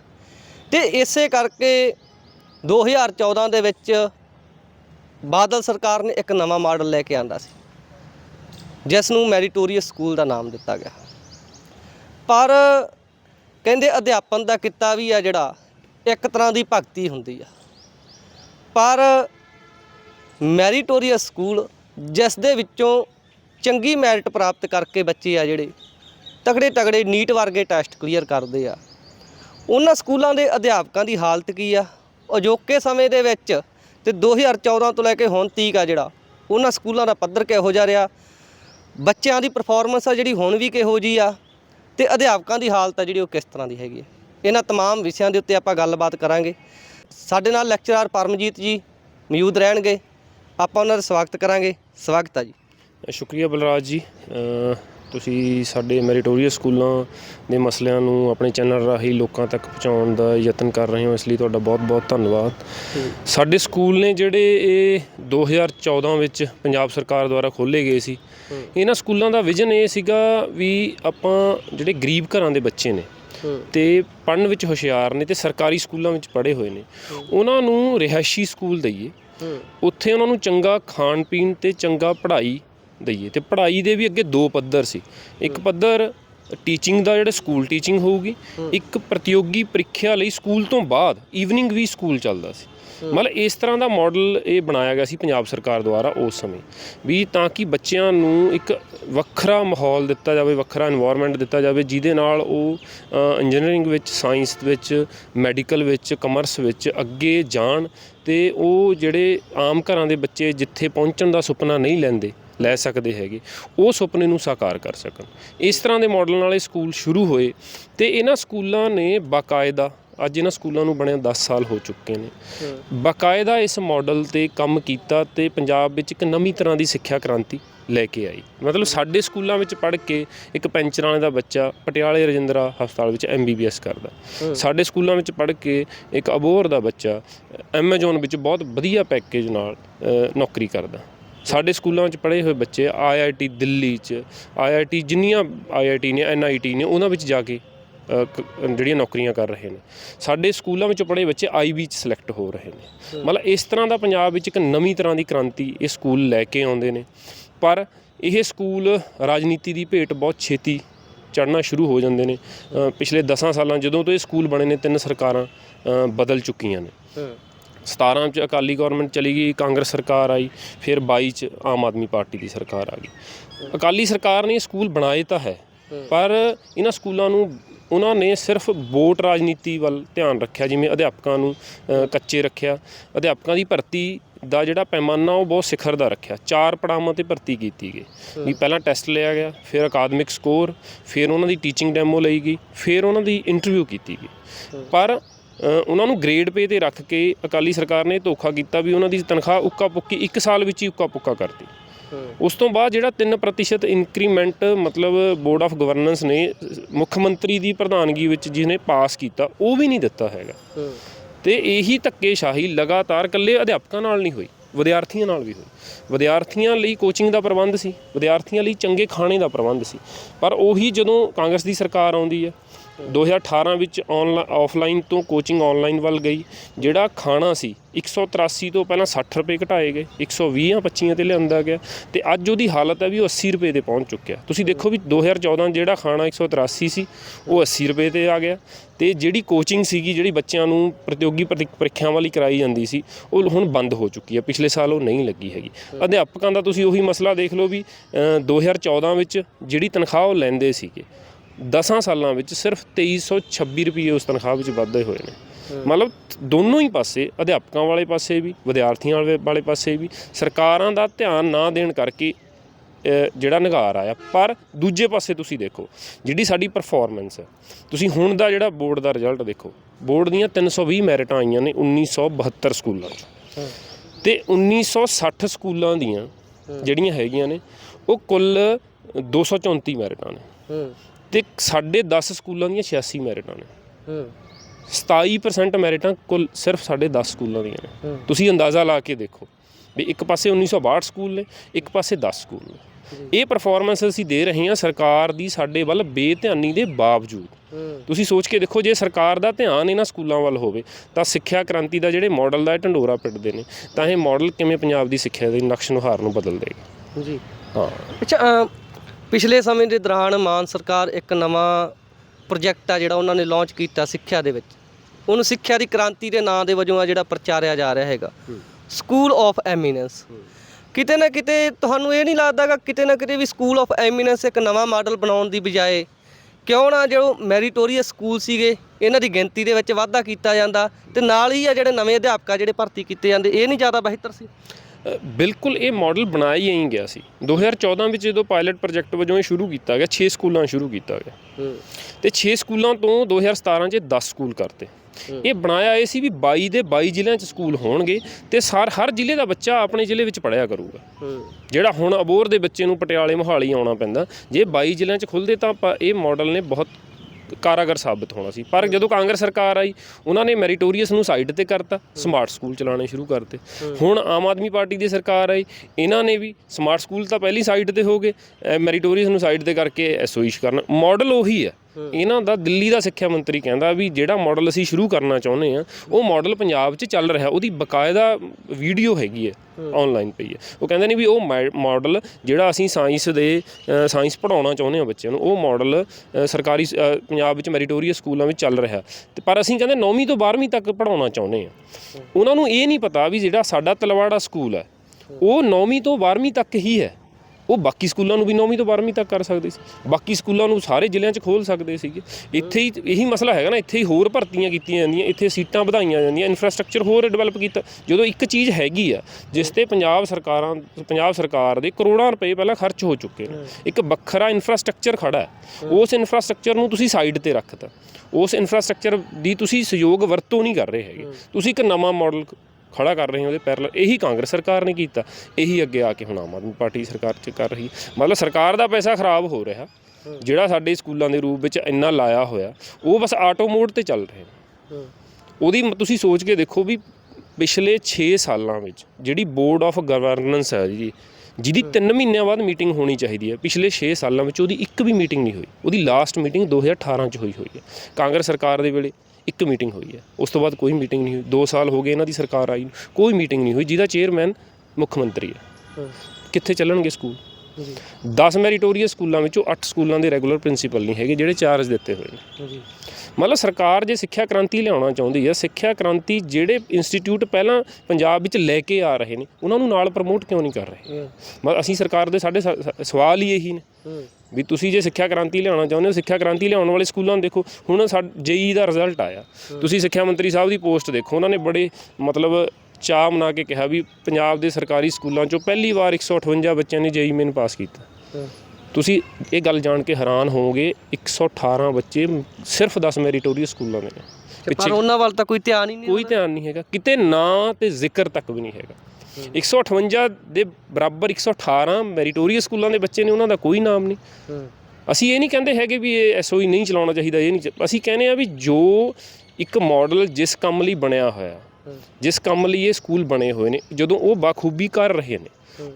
ਤੇ ਇਸੇ ਕਰਕੇ 2014 ਦੇ ਵਿੱਚ ਬਾਦਲ ਸਰਕਾਰ ਨੇ ਇੱਕ ਨਵਾਂ ਮਾਡਲ ਲੈ ਕੇ ਆਂਦਾ ਸੀ ਜਿਸ ਨੂੰ ਮੈਰੀਟੋਰੀਅਸ ਸਕੂਲ ਦਾ ਨਾਮ ਦਿੱਤਾ ਗਿਆ। ਪਰ ਕਹਿੰਦੇ ਅਧਿਆਪਨ ਦਾ ਕਿੱਤਾ ਵੀ ਆ ਜਿਹੜਾ, ਇੱਕ ਤਰ੍ਹਾਂ ਦੀ ਭਗਤੀ ਹੁੰਦੀ ਆ। ਪਰ ਮੈਰੀਟੋਰੀਅਸ ਸਕੂਲ ਜਿਸ ਦੇ ਵਿੱਚੋਂ ਚੰਗੀ ਮੈਰਿਟ ਪ੍ਰਾਪਤ ਕਰਕੇ ਬੱਚੇ ਆ ਜਿਹੜੇ ਤਕੜੇ ਤਕੜੇ ਨੀਟ ਵਰਗੇ ਟੈਸਟ ਕਲੀਅਰ ਕਰਦੇ ਆ, ਉਹਨਾਂ ਸਕੂਲਾਂ ਦੇ ਅਧਿਆਪਕਾਂ ਦੀ ਹਾਲਤ ਕੀ ਆ? ਅਜੋਕੇ ਸਮੇਂ ਦੇ ਵਿੱਚ ਤੇ 2014 ਤੋਂ ਲੈ ਕੇ ਹੁਣ ਤੀਕ ਆ ਜਿਹੜਾ ਉਹਨਾਂ ਸਕੂਲਾਂ ਦਾ ਪੱਧਰ ਕਿਹੋ ਜਿਹਾ ਰਿਹਾ ਬੱਚਿਆਂ ਦੀ ਪਰਫਾਰਮੈਂਸ ਆ ਜਿਹੜੀ ਹੁਣ ਵੀ ਕਿਹੋ ਜੀ ਆ ਤੇ ਅਧਿਆਪਕਾਂ ਦੀ ਹਾਲਤ ਆ ਜਿਹੜੀ ਉਹ ਕਿਸ ਤਰ੍ਹਾਂ ਦੀ ਹੈਗੀ ਹੈ ਇਹਨਾਂ तमाम ਵਿਸ਼ਿਆਂ ਦੇ ਉੱਤੇ ਆਪਾਂ ਗੱਲਬਾਤ ਕਰਾਂਗੇ ਸਾਡੇ ਨਾਲ ਲੈਕਚਰਰ ਪਰਮਜੀਤ ਜੀ ਮੌਜੂਦ ਰਹਿਣਗੇ ਆਪਾਂ ਉਹਨਾਂ ਦਾ ਸਵਾਗਤ ਕਰਾਂਗੇ ਸਵਾਗਤ ਆ ਜੀ ਸ਼ੁਕਰੀਆ ਬਲਰਾਜ ਜੀ ਅ, ਤੁਸੀਂ ਸਾਡੇ ਮੈਰੀਟੋਰੀਅਸ ਸਕੂਲਾਂ ਦੇ ਮਸਲਿਆਂ ਨੂੰ ਆਪਣੇ ਚੈਨਲ ਰਾਹੀਂ ਲੋਕਾਂ ਤੱਕ ਪਹੁੰਚਾਉਣ ਦਾ ਯਤਨ ਕਰ ਰਹੇ ਹੋ, ਇਸ ਲਈ ਤੁਹਾਡਾ ਬਹੁਤ-ਬਹੁਤ ਧੰਨਵਾਦ। ਸਾਡੇ ਸਕੂਲ ਨੇ ਜਿਹੜੇ ਇਹ 2014 ਵਿੱਚ ਪੰਜਾਬ ਸਰਕਾਰ ਦੁਆਰਾ ਖੋਲ੍ਹੇ ਗਏ ਸੀ, ਇਹਨਾਂ ਸਕੂਲਾਂ ਦਾ ਵਿਜ਼ਨ ਇਹ ਸੀਗਾ ਵੀ ਆਪਾਂ ਜਿਹੜੇ ਗਰੀਬ ਘਰਾਂ ਦੇ ਬੱਚੇ ਨੇ ਤੇ ਪੜਨ ਵਿੱਚ ਹੁਸ਼ਿਆਰ ਨੇ ਤੇ ਸਰਕਾਰੀ ਸਕੂਲਾਂ ਵਿੱਚ ਪੜ੍ਹੇ ਹੋਏ ਨੇ, ਉਹਨਾਂ ਨੂੰ ਰਿਹਾਇਸ਼ੀ ਸਕੂਲ ਦਈਏ। ਉੱਥੇ ਉਹਨਾਂ ਨੂੰ ਚੰਗਾ ਖਾਣ ਪੀਣ ਤੇ ਚੰਗਾ ਪੜ੍ਹਾਈ ਦਈਏ ਤੇ ਪੜ੍ਹਾਈ ਦੇ ਵੀ ਅੱਗੇ ਦੋ ਪੱਧਰ ਸੀ। ਇੱਕ ਪੱਧਰ ਟੀਚਿੰਗ ਦਾ ਜਿਹੜਾ ਸਕੂਲ ਟੀਚਿੰਗ ਹੋਊਗੀ, ਇੱਕ ਪ੍ਰਤੀਯੋਗੀ ਪ੍ਰੀਖਿਆ ਲਈ ਸਕੂਲ ਤੋਂ ਬਾਅਦ ਈਵਨਿੰਗ ਵੀ ਸਕੂਲ ਚੱਲਦਾ ਸੀ। ਮਤਲਬ ਇਸ ਤਰ੍ਹਾਂ ਦਾ ਮਾਡਲ ਇਹ ਬਣਾਇਆ ਗਿਆ ਸੀ ਪੰਜਾਬ ਸਰਕਾਰ ਦੁਆਰਾ ਉਸ ਸਮੇਂ। ਵੀ ਤਾਂ ਕਿ ਬੱਚਿਆਂ ਨੂੰ ਇੱਕ ਵੱਖਰਾ ਮਾਹੌਲ ਦਿੱਤਾ ਜਾਵੇ, ਵੱਖਰਾ এনवायरमेंट ਦਿੱਤਾ ਜਾਵੇ, ਜਿਹਦੇ ਨਾਲ ਉਹ ਇੰਜੀਨੀਅਰਿੰਗ ਵਿੱਚ ਸਾਇੰਸ ਵਿੱਚ ਮੈਡੀਕਲ ਵਿੱਚ ਕਮਰਸ ਵਿੱਚ ਅੱਗੇ ਜਾਣ ਤੇ ਉਹ ਜਿਹੜੇ ਆਮ ਘਰਾਂ ਦੇ ਬੱਚੇ ਜਿੱਥੇ ਪਹੁੰਚਣ ਦਾ ਸੁਪਨਾ ਨਹੀਂ ਲੈਂਦੇ ਲੈ ਸਕਦੇ ਹੈਗੇ ਉਹ ਸੁਪਨੇ ਨੂੰ ਸਾਕਾਰ ਕਰ ਸਕਣ। ਇਸ ਤਰ੍ਹਾਂ ਦੇ ਮਾਡਲ ਨਾਲ ਇਹ ਸਕੂਲ ਸ਼ੁਰੂ ਹੋਏ ਤੇ ਇਹਨਾਂ ਸਕੂਲਾਂ ਨੇ ਬਾਕਾਇਦਾ ਅੱਜ ਇਹਨਾਂ ਸਕੂਲਾਂ ਨੂੰ ਬਣਿਆ 10 ਸਾਲ ਹੋ ਚੁੱਕੇ ਨੇ। ਬਾਕਾਇਦਾ ਇਸ ਮਾਡਲ ਤੇ ਕੰਮ ਕੀਤਾ ਤੇ ਪੰਜਾਬ ਵਿੱਚ ਇੱਕ ਨਵੀਂ ਤਰ੍ਹਾਂ ਦੀ ਸਿੱਖਿਆ ਕ੍ਰਾਂਤੀ ਲੈ ਕੇ ਆਈ। ਮਤਲਬ ਸਾਡੇ ਸਕੂਲਾਂ ਵਿੱਚ ਪੜ੍ਹ ਕੇ ਇੱਕ ਪੈਂਚਰਾਂ ਵਾਲੇ ਦਾ ਬੱਚਾ ਪਟਿਆਲੇ ਰਜਿੰਦਰਾ ਹਸਪਤਾਲ ਵਿੱਚ ਐਮਬੀਬੀਐਸ ਕਰਦਾ। ਸਾਡੇ ਸਕੂਲਾਂ ਵਿੱਚ ਪੜ੍ਹ ਕੇ ਇੱਕ ਅਬੋਹਰ ਦਾ ਬੱਚਾ ਐਮਾਜ਼ੋਨ ਵਿੱਚ ਬਹੁਤ ਵਧੀਆ ਪੈਕੇਜ ਨਾਲ ਨੌਕਰੀ ਕਰਦਾ। ਸਾਡੇ ਸਕੂਲਾਂ ਵਿੱਚ ਪੜ੍ਹੇ ਹੋਏ ਬੱਚੇ ਆਈਆਈਟੀ ਦਿੱਲੀ 'ਚ ਆਈਆਈਟੀ ਜਿੰਨੀਆਂ ਆਈਆਈਟੀ ਨੇ ਐਨਆਈਟੀ ਨੇ, ਉਹਨਾਂ ਵਿੱਚ ਜਾ ਕੇ ਜਿਹੜੀਆਂ ਨੌਕਰੀਆਂ ਕਰ ਰਹੇ ਨੇ। ਸਾਡੇ ਸਕੂਲਾਂ ਵਿੱਚ ਪੜ੍ਹੇ ਬੱਚੇ ਆਈਬੀ 'ਚ ਸਿਲੈਕਟ ਹੋ ਰਹੇ ਨੇ। ਮਤਲਬ ਇਸ ਤਰ੍ਹਾਂ ਦਾ ਪੰਜਾਬ ਵਿੱਚ ਇੱਕ ਨਵੀਂ ਤਰ੍ਹਾਂ ਦੀ ਕ੍ਰਾਂਤੀ ਇਹ ਸਕੂਲ ਲੈ ਕੇ ਆਉਂਦੇ ਨੇ। ਪਰ ਇਹ ਸਕੂਲ ਰਾਜਨੀਤੀ ਦੀ ਭੇਟ ਬਹੁਤ ਛੇਤੀ ਚੜਨਾ ਸ਼ੁਰੂ ਹੋ ਜਾਂਦੇ ਨੇ। ਪਿਛਲੇ 10 ਸਾਲਾਂ ਜਦੋਂ ਤੋਂ ਇਹ ਸਕੂਲ ਬਣੇ ਨੇ, ਤਿੰਨ ਸਰਕਾਰਾਂ ਬਦਲ ਚੁੱਕੀਆਂ ਨੇ। 17 ਚ ਅਕਾਲੀ ਗਵਰਨਮੈਂਟ ਚਲੀ ਗਈ, ਕਾਂਗਰਸ ਸਰਕਾਰ ਆਈ, ਫਿਰ 22 ਚ ਆਮ ਆਦਮੀ ਪਾਰਟੀ ਦੀ ਸਰਕਾਰ ਆ ਗਈ। ਅਕਾਲੀ ਸਰਕਾਰ ਨੇ ਇਹ ਸਕੂਲ ਬਣਾਏ ਤਾਂ ਹੈ, ਪਰ ਇਹਨਾਂ ਸਕੂਲਾਂ ਨੂੰ ਉਹਨਾਂ ਨੇ ਸਿਰਫ ਵੋਟ ਰਾਜਨੀਤੀ ਵੱਲ ਧਿਆਨ ਰੱਖਿਆ, ਜਿਵੇਂ ਅਧਿਆਪਕਾਂ ਨੂੰ ਕੱਚੇ ਰੱਖਿਆ। ਅਧਿਆਪਕਾਂ ਦੀ ਭਰਤੀ ਦਾ ਜਿਹੜਾ ਪੈਮਾਨਾ ਉਹ ਬਹੁਤ ਸਿਖਰ ਦਾ ਰੱਖਿਆ। ਚਾਰ ਪੜਾਵਾਂ ਤੇ ਭਰਤੀ ਕੀਤੀ ਗਈ। ਵੀ ਪਹਿਲਾਂ ਟੈਸਟ ਲਿਆ ਗਿਆ, ਫਿਰ ਅਕਾਦਮਿਕ ਸਕੋਰ, ਫਿਰ ਉਹਨਾਂ ਦੀ ਟੀਚਿੰਗ ਡੈਮੋ ਲਈ ਗਈ, ਫਿਰ ਉਹਨਾਂ ਦੀ ਇੰਟਰਵਿਊ ਕੀਤੀ ਗਈ। ਪਰ ਉਹਨਾਂ ਨੂੰ ਗ੍ਰੇਡ ਪੇ ਤੇ ਰੱਖ ਕੇ ਅਕਾਲੀ ਸਰਕਾਰ ਨੇ ਧੋਖਾ ਕੀਤਾ ਵੀ ਉਹਨਾਂ ਦੀ ਤਨਖਾਹ ਉੱਕਾ ਪੁੱਕੀ 1 ਸਾਲ ਵਿੱਚ ਹੀ ਉੱਕਾ ਪੁੱਕਾ ਕਰਤੀ ਉਸ ਤੋਂ ਬਾਅਦ ਜਿਹੜਾ 3% ਇਨਕਰੀਮੈਂਟ ਮਤਲਬ ਬੋਰਡ ਆਫ ਗਵਰਨੈਂਸ ਨੇ ਮੁੱਖ ਮੰਤਰੀ ਦੀ ਪ੍ਰਧਾਨਗੀ ਵਿੱਚ ਜਿਹਨੇ ਪਾਸ ਕੀਤਾ ਉਹ ਵੀ ਨਹੀਂ ਦਿੱਤਾ ਹੈਗਾ। ਤੇ ਇਹੀ ਧੱਕੇਸ਼ਾਹੀ ਲਗਾਤਾਰ ਇਕੱਲੇ ਅਧਿਆਪਕਾਂ ਨਾਲ ਨਹੀਂ ਹੋਈ ਵਿਦਿਆਰਥੀਆਂ ਨਾਲ ਵੀ ਹੋਈ। ਵਿਦਿਆਰਥੀਆਂ ਲਈ ਕੋਚਿੰਗ ਦਾ ਪ੍ਰਬੰਧ ਸੀ ਵਿਦਿਆਰਥੀਆਂ ਲਈ ਚੰਗੇ ਖਾਣੇ ਦਾ ਪ੍ਰਬੰਧ ਸੀ। ਪਰ ਉਹੀ ਜਦੋਂ ਕਾਂਗਰਸ ਦੀ ਸਰਕਾਰ ਆਉਂਦੀ ਹੈ 2018 ਵਿੱਚ ਆਨਲਾਈਨ ਆਫਲਾਈਨ ਤੋਂ ਕੋਚਿੰਗ ਆਨਲਾਈਨ ਵੱਲ ਗਈ ਜਿਹੜਾ ਖਾਣਾ ਸੀ 183 ਤੋਂ ਪਹਿਲਾਂ 60 ਰੁਪਏ ਘਟਾਏ ਗਏ 120 ਜਾਂ 25 ਤੇ ਲਿਆਂਦਾ ਗਿਆ ਤੇ ਅੱਜ ਉਹਦੀ ਹਾਲਤ ਹੈ ਵੀ ਉਹ 80 ਰੁਪਏ ਤੇ ਪਹੁੰਚ ਚੁੱਕਿਆ। ਤੁਸੀਂ ਦੇਖੋ ਵੀ 2014 ਜਿਹੜਾ ਖਾਣਾ 183 ਸੀ ਉਹ 80 ਰੁਪਏ ਤੇ ਆ ਗਿਆ ਤੇ ਜਿਹੜੀ ਕੋਚਿੰਗ ਸੀਗੀ ਜਿਹੜੀ ਬੱਚਿਆਂ ਨੂੰ ਪ੍ਰਤੀਯੋਗੀ ਪ੍ਰਤੀ- ਪ੍ਰੀਖਿਆਵਾਂ ਲਈ ਕਰਾਈ ਜਾਂਦੀ ਸੀ ਉਹ ਹੁਣ ਬੰਦ ਹੋ ਚੁੱਕੀ ਹੈ ਪਿਛਲੇ ਸਾਲ ਉਹ ਨਹੀਂ ਲੱਗੀ ਹੈਗੀ। ਅਧਿਆਪਕਾਂ ਦਾ ਤੁਸੀਂ ਉਹੀ ਮਸਲਾ ਦੇਖ ਲਓ ਵੀ ਅ, 2014 ਵਿੱਚ ਜਿਹੜੀ ਤਨਖਾਹ ਉਹ ਲੈਂਦੇ ਸੀਗੇ 10 ਸਾਲਾਂ ਵਿੱਚ ਸਿਰਫ 2326 ਰੁਪਏ ਉਸ ਤਨਖਾਹ ਵਿੱਚ ਵਾਧੇ ਹੋਏ ਨੇ। ਮਤਲਬ ਦੋਨੋਂ ਹੀ ਪਾਸੇ ਅਧਿਆਪਕਾਂ ਵਾਲੇ ਪਾਸੇ ਵੀ ਵਿਦਿਆਰਥੀਆਂ ਵਾਲੇ ਵਾਲੇ ਪਾਸੇ ਵੀ ਸਰਕਾਰਾਂ ਦਾ ਧਿਆਨ ਨਾ ਦੇਣ ਕਰਕੇ ਜਿਹੜਾ ਨਿਗਾਰ ਆਇਆ। ਪਰ ਦੂਜੇ ਪਾਸੇ ਤੁਸੀਂ ਦੇਖੋ ਜਿਹੜੀ ਸਾਡੀ ਪਰਫਾਰਮੈਂਸ ਹੈ ਤੁਸੀਂ ਹੁਣ ਦਾ ਜਿਹੜਾ ਬੋਰਡ ਦਾ ਰਿਜ਼ਲਟ ਦੇਖੋ ਬੋਰਡ ਦੀਆਂ 320 ਮੈਰਿਟਾਂ ਆਈਆਂ ਨੇ 1972 ਸਕੂਲਾਂ 'ਚ। ਤੇ 1960 ਸਕੂਲਾਂ ਦੀਆਂ ਜਿਹੜੀਆਂ ਹੈਗੀਆਂ ਨੇ ਉਹ ਕੁੱਲ 234 ਮੈਰਿਟਾਂ ਨੇ। ਤੇ ਸਾਡੇ 10 ਸਕੂਲਾਂ ਦੀਆਂ 86 ਮੈਰਿਟਾਂ ਨੇ। 27% ਮੈਰਿਟਾਂ ਕੁੱਲ ਸਿਰਫ ਸਾਡੇ 10 ਸਕੂਲਾਂ ਦੀਆਂ ਨੇ। ਤੁਸੀਂ ਅੰਦਾਜ਼ਾ ਲਾ ਕੇ ਦੇਖੋ ਵੀ ਇੱਕ ਪਾਸੇ 1962 ਸਕੂਲ ਨੇ ਇੱਕ ਪਾਸੇ 10 ਸਕੂਲ ਨੇ। ਇਹ ਪਰਫਾਰਮੈਂਸ ਅਸੀਂ ਦੇ ਰਹੇ ਹਾਂ ਸਰਕਾਰ ਦੀ ਸਾਡੇ ਵੱਲ ਬੇਧਿਆਨੀ ਦੇ ਬਾਵਜੂਦ। ਤੁਸੀਂ ਸੋਚ ਕੇ ਦੇਖੋ ਜੇ ਸਰਕਾਰ ਦਾ ਧਿਆਨ ਇਹਨਾਂ ਸਕੂਲਾਂ ਵੱਲ ਹੋਵੇ ਤਾਂ ਸਿੱਖਿਆ ਕ੍ਰਾਂਤੀ ਦਾ ਜਿਹੜੇ ਮਾਡਲ ਦਾ ਢੰਡੋਰਾ ਪਿੱਟਦੇ ਨੇ ਤਾਂ ਇਹ ਮਾਡਲ ਕਿਵੇਂ ਪੰਜਾਬ ਦੀ ਸਿੱਖਿਆ ਦੇ ਨਕਸ਼ ਨੁਹਾਰ ਨੂੰ ਬਦਲ ਦੇਗਾ ਜੀ। ਹਾਂ। ਅੱਛਾ ਪਿਛਲੇ ਸਮੇਂ ਦੇ ਦੌਰਾਨ ਮਾਨ ਸਰਕਾਰ ਇੱਕ ਨਵਾਂ ਪ੍ਰੋਜੈਕਟ ਆ ਜਿਹੜਾ ਉਹਨਾਂ ਨੇ ਲਾਂਚ ਕੀਤਾ ਸਿੱਖਿਆ ਦੇ ਵਿੱਚ। ਉਹਨੂੰ ਸਿੱਖਿਆ ਦੀ ਕ੍ਰਾਂਤੀ ਦੇ ਨਾਂ ਦੇ ਵਜੋਂ ਆ ਜਿਹੜਾ ਪ੍ਰਚਾਰਿਆ ਜਾ ਰਿਹਾ ਹੈਗਾ। ਸਕੂਲ ਆਫ ਐਮੀਨੈਂਸ ਕਿਤੇ ਨਾ ਕਿਤੇ ਤੁਹਾਨੂੰ ਇਹ ਨਹੀਂ ਲੱਗਦਾਗਾ ਕਿਤੇ ਨਾ ਕਿਤੇ ਵੀ ਸਕੂਲ ਆਫ ਐਮੀਨੈਂਸ ਇੱਕ ਨਵਾਂ ਮਾਡਲ ਬਣਾਉਣ ਦੀ ਬਜਾਏ ਕਿਉਂ ਨਾ ਜੋ ਮੈਰੀਟੋਰੀਅਸ ਸਕੂਲ ਸੀਗੇ ਇਹਨਾਂ ਦੀ ਗਿਣਤੀ ਦੇ ਵਿੱਚ ਵਾਧਾ ਕੀਤਾ ਜਾਂਦਾ ਤੇ ਨਾਲ ਹੀ ਆ ਜਿਹੜੇ ਨਵੇਂ ਅਧਿਆਪਕ ਆ ਜਿਹੜੇ ਭਰਤੀ ਕੀਤੇ ਜਾਂਦੇ ਇਹ ਨਹੀਂ ਜ਼ਿਆਦਾ ਬਿਹਤਰ ਸੀ। ਬਿਲਕੁਲ ਇਹ ਮਾਡਲ ਬਣਾਇਆ ਹੀ ਗਿਆ ਸੀ। 2014 ਵਿੱਚ ਜਦੋਂ ਪਾਇਲਟ ਪ੍ਰੋਜੈਕਟ ਵਜੋਂ ਇਹ ਸ਼ੁਰੂ ਕੀਤਾ ਗਿਆ 6 ਸਕੂਲਾਂ ਸ਼ੁਰੂ ਕੀਤਾ ਗਿਆ। ਤੇ 6 ਸਕੂਲਾਂ ਤੋਂ 2017 'ਚ 10 ਸਕੂਲ ਕਰਤੇ। ਇਹ ਬਣਾਇਆ ਇਹ ਸੀ ਵੀ 22 ਦੇ 22 ਜ਼ਿਲ੍ਹਿਆਂ 'ਚ ਸਕੂਲ ਹੋਣਗੇ ਤੇ ਸਾਰ ਹਰ ਜ਼ਿਲ੍ਹੇ ਦਾ ਬੱਚਾ ਆਪਣੇ ਜ਼ਿਲ੍ਹੇ ਵਿੱਚ ਪੜ੍ਹਿਆ ਕਰੂਗਾ। ਜਿਹੜਾ ਹੁਣ ਅਬੋਰ ਦੇ ਬੱਚੇ ਨੂੰ ਪਟਿਆਲੇ ਮੋਹਾਲੀ ਆਉਣਾ ਪੈਂਦਾ ਜੇ 22 ਜ਼ਿਲ੍ਹਿਆਂ 'ਚ ਖੁੱਲਦੇ ਤਾਂ ਆਪਾਂ ਇਹ ਮਾਡਲ ਨੇ ਬਹੁਤ ਕਾਰਾਗਰ ਸਾਬਤ ਹੋਣਾ ਸੀ। ਪਰ ਜਦੋਂ ਕਾਂਗਰਸ ਸਰਕਾਰ ਆਈ ਉਹਨਾਂ ਨੇ ਮੈਰੀਟੋਰੀਅਸ ਨੂੰ ਸਾਈਡ ਤੇ ਕਰਤਾ ਸਮਾਰਟ ਸਕੂਲ ਚਲਾਉਣੇ ਸ਼ੁਰੂ ਕਰਤੇ। ਹੁਣ ਆਮ ਆਦਮੀ ਪਾਰਟੀ ਦੀ ਸਰਕਾਰ ਆਈ ਇਹਨਾਂ ਨੇ ਵੀ ਸਮਾਰਟ ਸਕੂਲ ਤਾਂ ਪਹਿਲੀ ਸਾਈਡ ਤੇ ਹੋ ਗਏ ਮੈਰੀਟੋਰੀਅਸ ਨੂੰ ਸਾਈਡ ਤੇ ਕਰਕੇ ਐਸਓਈਸ਼ ਕਰਨਾ। ਮਾਡਲ ਉਹੀ ਹੈ। ਇਹਨਾਂ ਦਾ ਦਿੱਲੀ ਦਾ ਸਿੱਖਿਆ ਮੰਤਰੀ ਕਹਿੰਦਾ ਵੀ ਜਿਹੜਾ ਮਾਡਲ ਅਸੀਂ ਸ਼ੁਰੂ ਕਰਨਾ ਚਾਹੁੰਦੇ ਆ ਉਹ ਮਾਡਲ ਪੰਜਾਬ 'ਚ ਚੱਲ ਰਿਹਾ, ਉਹਦੀ ਬਕਾਇਦਾ ਵੀਡੀਓ ਹੈਗੀ ਹੈ ਆਨਲਾਈਨ ਪਈ ਹੈ। ਉਹ ਕਹਿੰਦੇ ਨੇ ਵੀ ਉਹ ਮਾਡਲ ਜਿਹੜਾ ਅਸੀਂ ਸਾਇੰਸ ਦੇ ਸਾਇੰਸ ਪੜਾਉਣਾ ਚਾਹੁੰਦੇ ਆ ਬੱਚਿਆਂ ਨੂੰ, ਉਹ ਮਾਡਲ ਸਰਕਾਰੀ ਪੰਜਾਬ ਵਿੱਚ ਮੈਰੀਟੋਰੀਅਸ ਸਕੂਲਾਂ ਵਿੱਚ ਚੱਲ ਰਿਹਾ। ਤੇ ਪਰ ਅਸੀਂ ਕਹਿੰਦੇ 9ਵੀਂ ਤੋਂ 12ਵੀਂ ਤੱਕ ਪੜਾਉਣਾ ਚਾਹੁੰਦੇ ਆ ਉਹਨਾਂ ਨੂੰ ਇਹ ਨਹੀਂ ਪਤਾ ਵੀ ਜਿਹੜਾ ਸਾਡਾ ਤਲਵਾੜਾ ਸਕੂਲ ਹੈ, ਉਹ 9ਵੀਂ ਤੋਂ 12ਵੀਂ ਤੱਕ ਹੀ ਹੈ। ਉਹ ਬਾਕੀ ਸਕੂਲਾਂ ਨੂੰ ਵੀ 9ਵੀਂ ਤੋਂ 12ਵੀਂ ਤੱਕ ਕਰ ਸਕਦੇ ਸੀ। ਬਾਕੀ ਸਕੂਲਾਂ ਨੂੰ ਸਾਰੇ ਜ਼ਿਲ੍ਹਿਆਂ 'ਚ ਖੋਲ ਸਕਦੇ ਸੀਗੇ। ਇੱਥੇ ਹੀ ਇਹੀ ਮਸਲਾ ਹੈਗਾ ਨਾ ਇੱਥੇ ਹੀ ਹੋਰ ਭਰਤੀਆਂ ਕੀਤੀਆਂ ਜਾਂਦੀਆਂ ਇੱਥੇ ਸੀਟਾਂ ਵਧਾਈਆਂ ਜਾਂਦੀਆਂ ਇਨਫਰਾਸਟ੍ਰਕਚਰ ਹੋਰ ਡਿਵੈਲਪ ਕੀਤਾ। ਜਦੋਂ ਇੱਕ ਚੀਜ਼ ਹੈਗੀ ਆ ਜਿਸ ਤੇ ਪੰਜਾਬ ਸਰਕਾਰਾਂ ਪੰਜਾਬ ਸਰਕਾਰ ਦੇ ਕਰੋੜਾਂ ਰੁਪਏ ਪਹਿਲਾਂ ਖਰਚ ਹੋ ਚੁੱਕੇ ਨੇ। ਇੱਕ ਵੱਖਰਾ ਇਨਫਰਾਸਟ੍ਰਕਚਰ ਖੜਾ ਹੈ। ਉਸ ਇਨਫਰਾਸਟ੍ਰਕਚਰ ਨੂੰ ਤੁਸੀਂ ਸਾਈਡ ਤੇ ਰੱਖਤਾ। ਉਸ ਇਨਫਰਾਸਟ੍ਰਕਚਰ ਦੀ ਤੁਸੀਂ ਸਹਿਯੋਗ ਵਰਤੋਂ ਨਹੀਂ ਕਰ ਰਹੇ ਹੈਗੇ। ਤੁਸੀਂ ਇੱਕ ਨਵਾਂ ਮਾਡਲ ਖੜਾ ਕਰ ਰਹੇ ਉਹਦੇ ਪੈਰਲ ਇਹੀ ਕਾਂਗਰਸ ਸਰਕਾਰ ਨੇ ਕੀਤਾ ਇਹੀ ਅੱਗੇ ਆ ਕੇ ਹੁਣ ਆਮ ਆਦਮੀ ਪਾਰਟੀ ਸਰਕਾਰ ਚ ਕਰ ਰਹੀ। ਮਤਲਬ ਸਰਕਾਰ ਦਾ ਪੈਸਾ ਖਰਾਬ ਹੋ ਰਿਹਾ ਜਿਹੜਾ ਸਾਡੇ ਸਕੂਲਾਂ ਦੇ ਰੂਪ ਵਿੱਚ ਇੰਨਾ ਲਾਇਆ ਹੋਇਆ ਉਹ ਬਸ ਆਟੋ ਮੋਡ ਤੇ ਚੱਲ ਰਹੇ ਉਹਦੀ ਤੁਸੀਂ ਸੋਚ ਕੇ ਦੇਖੋ ਵੀ ਪਿਛਲੇ 6 ਸਾਲਾਂ ਵਿੱਚ ਜਿਹੜੀ ਬੋਰਡ ਆਫ ਗਵਰਨੈਂਸ ਹੈ ਜੀ ਜਿਹਦੀ 3 ਮਹੀਨਿਆਂ ਬਾਅਦ ਮੀਟਿੰਗ ਹੋਣੀ ਚਾਹੀਦੀ ਹੈ ਪਿਛਲੇ 6 ਸਾਲਾਂ ਵਿੱਚ ਉਹਦੀ ਇੱਕ ਵੀ ਮੀਟਿੰਗ ਨਹੀਂ ਹੋਈ। ਉਹਦੀ ਲਾਸਟ ਮੀਟਿੰਗ 2018 ਚ ਹੋਈ ਹੋਈ ਹੈ। ਕਾਂਗਰਸ ਸਰਕਾਰ ਦੇ ਵੇਲੇ ਇੱਕ ਮੀਟਿੰਗ ਹੋਈ ਹੈ। ਉਸ ਤੋਂ ਬਾਅਦ ਕੋਈ ਮੀਟਿੰਗ ਨਹੀਂ ਹੋਈ। 2 ਸਾਲ ਹੋ ਗਏ ਇਹਨਾਂ ਦੀ ਸਰਕਾਰ ਆਈ ਨੂੰ, ਕੋਈ ਮੀਟਿੰਗ ਨਹੀਂ ਹੋਈ। ਜਿਹਦਾ ਚੇਅਰਮੈਨ ਮੁੱਖ ਮੰਤਰੀ ਹੈ। ਕਿੱਥੇ ਚੱਲਣਗੇ ਸਕੂਲ? 10 ਮੈਰੀਟੋਰੀਅਸ ਸਕੂਲਾਂ ਵਿੱਚੋਂ 8 ਸਕੂਲਾਂ ਦੇ ਰੈਗੂਲਰ ਪ੍ਰਿੰਸੀਪਲ ਨਹੀਂ ਹੈਗੇ ਜਿਹੜੇ ਚਾਰਜ ਦਿੱਤੇ ਹੋਏ ਨੇ। ਮਤਲਬ ਸਰਕਾਰ ਜੇ ਸਿੱਖਿਆ ਕ੍ਰਾਂਤੀ ਲਿਆਉਣਾ ਚਾਹੁੰਦੀ ਹੈ ਸਿੱਖਿਆ ਕ੍ਰਾਂਤੀ ਜਿਹੜੇ ਇੰਸਟੀਚਿਊਟ ਪਹਿਲਾਂ ਪੰਜਾਬ ਵਿੱਚ ਲੈ ਕੇ ਆ ਰਹੇ ਨੇ ਉਹਨਾਂ ਨੂੰ ਨਾਲ ਪ੍ਰਮੋਟ ਕਿਉਂ ਨਹੀਂ ਕਰ ਰਹੇ? ਮਤਲਬ ਅਸੀਂ ਸਰਕਾਰ ਦੇ ਸਾਡੇ ਸਵਾਲ ਹੀ ਇਹੀ ਨੇ। ਵੀ ਤੁਸੀਂ ਜੇ ਸਿੱਖਿਆ ਕ੍ਰਾਂਤੀ ਲਿਆਉਣਾ ਚਾਹੁੰਦੇ ਹੋ ਸਿੱਖਿਆ ਕ੍ਰਾਂਤੀ ਲਿਆਉਣ ਵਾਲੇ ਸਕੂਲਾਂ ਨੂੰ ਦੇਖੋ ਹੁਣ ਜੇਈ ਦਾ ਰਿਜ਼ਲਟ ਆਇਆ। ਤੁਸੀਂ ਸਿੱਖਿਆ ਮੰਤਰੀ ਸਾਹਿਬ ਦੀ ਪੋਸਟ ਦੇਖੋ ਉਹਨਾਂ ਨੇ ਬੜੇ ਮਤਲਬ ਚਾਅ ਮਨਾ ਕੇ ਕਿਹਾ ਵੀ ਪੰਜਾਬ ਦੇ ਸਰਕਾਰੀ ਸਕੂਲਾਂ ਚੋਂ ਪਹਿਲੀ ਵਾਰ 158 ਬੱਚਿਆਂ ਨੇ ਜੇਈ ਮੇਨ ਪਾਸ ਕੀਤਾ। ਤੁਸੀਂ ਇਹ ਗੱਲ ਜਾਣ ਕੇ ਹੈਰਾਨ ਹੋਵੋਗੇ 118 ਬੱਚੇ ਸਿਰਫ 10 ਮੈਰੀਟੋਰੀਅਸ ਸਕੂਲਾਂ ਦੇ ਨੇ। ਪਰ ਉਹਨਾਂ ਵੱਲ ਤਾਂ ਕੋਈ ਧਿਆਨ ਹੀ ਨਹੀਂ ਕੋਈ ਧਿਆਨ ਨਹੀਂ ਹੈਗਾ ਕਿਤੇ ਨਾਂ ਤੇ ਜ਼ਿਕਰ ਤੱਕ ਵੀ ਨਹੀਂ ਹੈਗਾ। 158 ਦੇ ਬਰਾਬਰ 118 ਮੈਰੀਟੋਰੀਅਸ ਸਕੂਲਾਂ ਦੇ ਬੱਚੇ ਨੇ ਉਹਨਾਂ ਦਾ ਕੋਈ ਨਾਮ ਨਹੀਂ। ਅਸੀਂ ਇਹ ਨਹੀਂ ਕਹਿੰਦੇ ਹੈਗੇ ਵੀ ਇਹ ਐਸਓਈ ਨਹੀਂ ਚਲਾਉਣਾ ਚਾਹੀਦਾ ਇਹ ਨਹੀਂ ਅਸੀਂ ਕਹਿੰਦੇ ਆ ਵੀ ਜੋ ਇੱਕ ਮਾਡਲ ਜਿਸ ਕੰਮ ਲਈ ਬਣਿਆ ਹੋਇਆ ਜਿਸ ਕੰਮ ਲਈ ਇਹ ਸਕੂਲ ਬਣੇ ਹੋਏ ਨੇ ਜਦੋਂ ਉਹ ਬਾਖੂਬੀ ਕਰ ਰਹੇ ਨੇ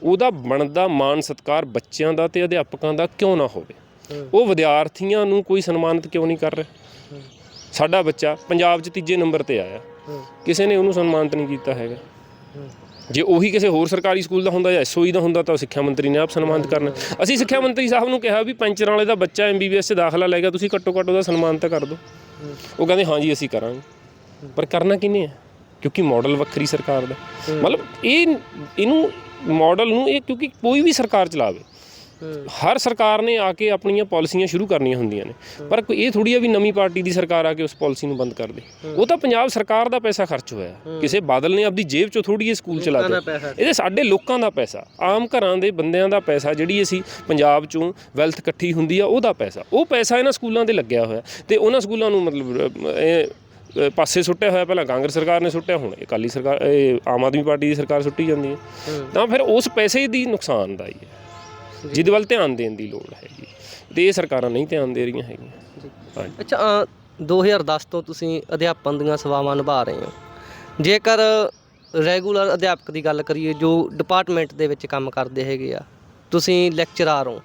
ਉਹਦਾ ਬਣਦਾ ਮਾਣ ਸਤਕਾਰ ਬੱਚਿਆਂ ਦਾ ਤੇ ਅਧਿਆਪਕਾਂ ਦਾ ਕਿਉਂ ਨਾ ਹੋਵੇ? ਉਹ ਵਿਦਿਆਰਥੀਆਂ ਨੂੰ ਕੋਈ ਸਨਮਾਨਿਤ ਕਿਉਂ ਨਹੀਂ ਕਰ ਰਿਹਾ? ਸਾਡਾ ਬੱਚਾ ਪੰਜਾਬ 'ਚ ਤੀਜੇ ਨੰਬਰ ਤੇ ਆਇਆ ਕਿਸੇ ਨੇ ਉਹਨੂੰ ਸਨਮਾਨਿਤ ਨਹੀਂ ਕੀਤਾ ਹੈਗਾ। ਜੇ ਉਹੀ ਕਿਸੇ ਹੋਰ ਸਰਕਾਰੀ ਸਕੂਲ ਦਾ ਹੁੰਦਾ ਜਾਂ ਐਸਓਈ ਦਾ ਹੁੰਦਾ ਤਾਂ ਉਹ ਸਿੱਖਿਆ ਮੰਤਰੀ ਨੇ ਆਪ ਸਨਮਾਨਿਤ ਕਰਨਾ। ਅਸੀਂ ਸਿੱਖਿਆ ਮੰਤਰੀ ਸਾਹਿਬ ਨੂੰ ਕਿਹਾ ਵੀ ਪੈਂਚਰ ਵਾਲੇ ਦਾ ਬੱਚਾ ਐਮਬੀਬੀਐਸ 'ਚ ਦਾਖਲਾ ਲੈ ਗਿਆ, ਤੁਸੀਂ ਘੱਟੋ ਘੱਟ ਉਹਦਾ ਸਨਮਾਨ ਤਾਂ ਕਰ ਦਿਓ। ਉਹ ਕਹਿੰਦੇ, ਹਾਂਜੀ, ਅਸੀਂ ਕਰਾਂਗੇ। ਪਰ ਕਰਨਾ ਕਿਹਨੇ ਹੈ ਕਿਉਂਕਿ ਮਾਡਲ ਵੱਖਰੀ ਸਰਕਾਰ ਦਾ। ਮਤਲਬ ਇਹ, ਇਹਨੂੰ ਮਾਡਲ ਨੂੰ ਇਹ ਕਿਉਂਕਿ ਕੋਈ ਵੀ ਸਰਕਾਰ ਚਲਾਵੇ। ਹਰ ਸਰਕਾਰ ਨੇ ਆ ਕੇ ਆਪਣੀਆਂ ਪਾਲਿਸੀਆਂ ਸ਼ੁਰੂ ਕਰਨੀਆਂ ਹੁੰਦੀਆਂ ਨੇ। ਪਰ ਕੋਈ ਇਹ ਥੋੜੀ ਆ ਵੀ ਨਵੀਂ ਪਾਰਟੀ ਦੀ ਸਰਕਾਰ ਆ ਕੇ ਉਸ ਪਾਲਿਸੀ ਨੂੰ ਬੰਦ ਕਰ ਦੇ। ਉਹ ਤਾਂ ਪੰਜਾਬ ਸਰਕਾਰ ਦਾ ਪੈਸਾ ਖਰਚ ਹੋਇਆ। ਕਿਸੇ ਬਾਦਲ ਨੇ ਆਪਦੀ ਜੇਬ ਚੋਂ ਥੋੜੀ ਇਹ ਸਕੂਲ ਚਲਾ ਦਾ ਦਿੱਤੇ। ਇਹਦੇ ਸਾਡੇ ਲੋਕਾਂ ਦਾ ਪੈਸਾ ਆਮ ਘਰਾਂ ਦੇ ਬੰਦਿਆਂ ਦਾ ਪੈਸਾ ਜਿਹੜੀ ਅਸੀਂ ਪੰਜਾਬ ਚੋਂ ਵੈਲਥ ਇਕੱਠੀ ਹੁੰਦੀ ਆ ਉਹਦਾ ਪੈਸਾ। ਉਹ ਪੈਸਾ ਇਹਨਾਂ ਸਕੂਲਾਂ ਤੇ ਲੱਗਿਆ ਹੋਇਆ। ਤੇ ਉਹਨਾਂ ਸਕੂਲਾਂ ਨੂੰ ਮਤਲਬ ਪਾਸੇ ਸੁੱਟਿਆ ਹੋਇਆ। ਪਹਿਲਾਂ ਕਾਂਗਰਸ ਸਰਕਾਰ ਨੇ ਸੁੱਟਿਆ ਹੁਣ ਅਕਾਲੀ ਸਰਕਾਰ ਇਹ ਆਮ ਆਦਮੀ ਪਾਰਟੀ ਦੀ ਸਰਕਾਰ ਸੁੱਟੀ ਜਾਂਦੀ ਹੈ। ਤਾਂ ਫਿਰ ਉਸ ਪੈਸੇ ਦੀ ਨੁਕਸਾਨ ਦਾ ਹੀ ਹੈ। ਜਿਹਦੇ ਵੱਲ ਧਿਆਨ ਦੇਣ ਦੀ ਲੋੜ ਹੈਗੀ। ਤੇ ਇਹ ਸਰਕਾਰਾਂ ਨਹੀਂ ਧਿਆਨ ਦੇ ਰਹੀਆਂ ਹੈਗੀਆਂ। ਹਾਂਜੀ। ਅੱਛਾ ਅ, 2010 ਤੋਂ ਤੁਸੀਂ ਅਧਿਆਪਨ ਦੀਆਂ ਸੇਵਾਵਾਂ ਨਿਭਾ ਰਹੇ ਹੋ। ਜੇਕਰ ਰੈਗੂਲਰ ਅਧਿਆਪਕ ਦੀ ਗੱਲ ਕਰੀਏ ਜੋ ਡਿਪਾਰਟਮੈਂਟ ਦੇ ਵਿੱਚ ਕੰਮ ਕਰਦੇ ਹੈਗੇ ਆ ਤੁਸੀਂ ਲੈਕਚਰਾਰ ਹੋ।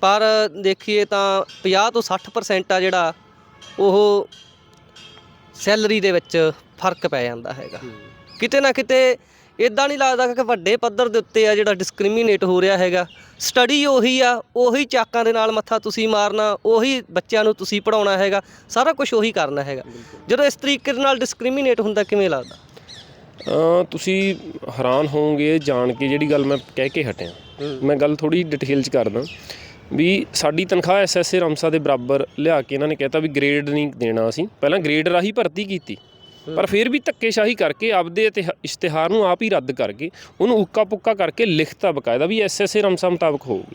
ਪਰ ਦੇਖੀਏ ਤਾਂ 50 ਤੋਂ 60% ਆ ਜਿਹੜਾ ਉਹ ਸੈਲਰੀ ਦੇ ਵਿੱਚ ਫ਼ਰਕ ਪੈ ਜਾਂਦਾ ਹੈਗਾ। ਕਿਤੇ ਨਾ ਕਿਤੇ ਇਦਾਂ ਨਹੀਂ ਲੱਗਦਾ ਕਿ ਵੱਡੇ ਪੱਧਰ ਦੇ ਉੱਤੇ ਆ ਜਿਹੜਾ ਡਿਸਕ੍ਰਿਮੀਨੇਟ ਹੋ ਰਿਹਾ ਹੈਗਾ। ਸਟੱਡੀ ਉਹੀ ਆ ਉਹੀ ਚਾਕਾਂ ਦੇ ਨਾਲ ਮੱਥਾ ਤੁਸੀਂ ਮਾਰਨਾ ਉਹੀ ਬੱਚਿਆਂ ਨੂੰ ਤੁਸੀਂ ਪੜਾਉਣਾ ਹੈਗਾ ਸਾਰਾ ਕੁਝ ਉਹੀ ਕਰਨਾ ਹੈਗਾ। ਜਦੋਂ ਇਸ ਤਰੀਕੇ ਦੇ ਨਾਲ ਡਿਸਕ੍ਰਿਮੀਨੇਟ ਹੁੰਦਾ ਕਿਵੇਂ ਲੱਗਦਾ? ਤੁਸੀਂ ਹੈਰਾਨ ਹੋਵੋਗੇ ਜਾਣ ਕੇ ਜਿਹੜੀ ਗੱਲ ਮੈਂ ਕਹਿ ਕੇ ਹਟਿਆ। ਮੈਂ ਗੱਲ ਥੋੜੀ ਡਿਟੇਲ ਚ ਕਰਦਾ। ਵੀ ਸਾਡੀ ਤਨਖਾਹ ਐਸਐਸਏ ਰਮਸਾ ਦੇ ਬਰਾਬਰ ਲਿਆ ਕੇ ਇਹਨਾਂ ਨੇ ਕਹਿਤਾ ਵੀ ਗ੍ਰੇਡ ਨਹੀਂ ਦੇਣਾ ਅਸੀਂ। ਪਹਿਲਾਂ ਗ੍ਰੇਡ ਰਾਹੀਂ ਭਰਤੀ ਕੀਤੀ। ਪਰ ਫਿਰ ਵੀ ਧੱਕੇਸ਼ਾਹੀ ਕਰਕੇ ਆਪਦੇ ਇਸ਼ਤਿਹਾਰ ਨੂੰ ਆਪ ਹੀ ਰੱਦ ਕਰਕੇ ਉਹਨੂੰ ਉੱਕਾ ਪੁੱਕਾ ਕਰਕੇ ਲਿਖਤਾ ਬਕਾਇਦਾ ਵੀ ਐਸਐਸਏ ਰਮਸਾ ਮੁਤਾਬਕ ਹੋਊਗੀ।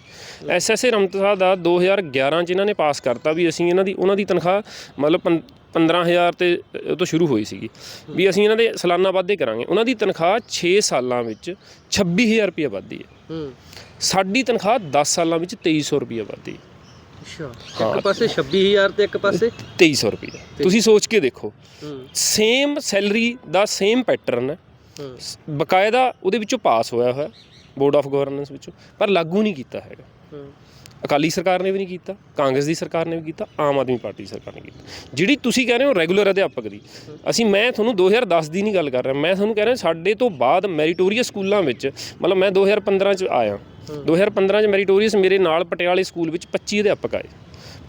ਐਸਐਸਏ ਰਮਸਾ ਦਾ 2011 ਚ ਇਹਨਾਂ ਨੇ ਪਾਸ ਕਰਤਾ ਵੀ ਅਸੀਂ ਇਹਨਾਂ ਦੀ ਉਹਨਾਂ ਦੀ ਤਨਖਾਹ ਮਤਲਬ ਪੰ- 15000 ਤੇ ਉਹ ਤੋਂ ਸ਼ੁਰੂ ਹੋਈ ਸੀਗੀ। ਵੀ ਅਸੀਂ ਇਹਨਾਂ ਦੇ ਸਾਲਾਨਾ ਵਾਧੇ ਕਰਾਂਗੇ। ਉਹਨਾਂ ਦੀ ਤਨਖਾਹ 6 ਸਾਲਾਂ ਵਿੱਚ 26000 ਰੁਪਏ ਵੱਧਦੀ ਹੈ। ਹੂੰ। ਸਾਡੀ ਤਨਖਾਹ 10 ਸਾਲਾਂ ਵਿੱਚ 2300 ਰੁਪਏ ਵੱਧਦੀ ਹੈ। ਅੱਛਾ। ਇੱਕ ਪਾਸੇ 26000 ਤੇ ਇੱਕ ਪਾਸੇ? 2300 ਰੁਪਏ। ਤੁਸੀਂ ਸੋਚ ਕੇ ਦੇਖੋ ਸੇਮ ਸੈਲਰੀ ਦਾ ਸੇਮ ਪੈਟਰਨ ਹੈ। ਬਕਾਇਦਾ ਉਹਦੇ ਵਿੱਚੋਂ ਪਾਸ ਹੋਇਆ ਹੋਇਆ ਬੋਰਡ ਆਫ ਗਵਰਨੈਂਸ ਵਿੱਚੋਂ ਪਰ ਲਾਗੂ ਨਹੀਂ ਕੀਤਾ ਹੈਗਾ। ਅਕਾਲੀ ਸਰਕਾਰ ਨੇ ਵੀ ਨਹੀਂ ਕੀਤਾ ਕਾਂਗਰਸ ਦੀ ਸਰਕਾਰ ਨੇ ਵੀ ਕੀਤਾ ਆਮ ਆਦਮੀ ਪਾਰਟੀ ਦੀ ਸਰਕਾਰ ਨੇ ਕੀਤਾ। ਜਿਹੜੀ ਤੁਸੀਂ ਕਹਿ ਰਹੇ ਹੋ ਰੈਗੂਲਰ ਅਧਿਆਪਕ ਦੀ ਅਸੀਂ ਮੈਂ ਤੁਹਾਨੂੰ 2010 ਦੀ ਨਹੀਂ ਗੱਲ ਕਰ ਰਿਹਾ ਮੈਂ ਤੁਹਾਨੂੰ ਕਹਿ ਰਿਹਾ ਸਾਡੇ ਤੋਂ ਬਾਅਦ ਮੈਰੀਟੋਰੀਅਸ ਸਕੂਲਾਂ ਵਿੱਚ ਮਤਲਬ ਮੈਂ 2015 ਚ ਆਇਆ 2015 ਚ ਮੈਰੀਟੋਰੀਅਸ ਮੇਰੇ ਨਾਲ ਪਟਿਆਲੇ ਸਕੂਲ ਵਿੱਚ 25 ਅਧਿਆਪਕ ਆਏ।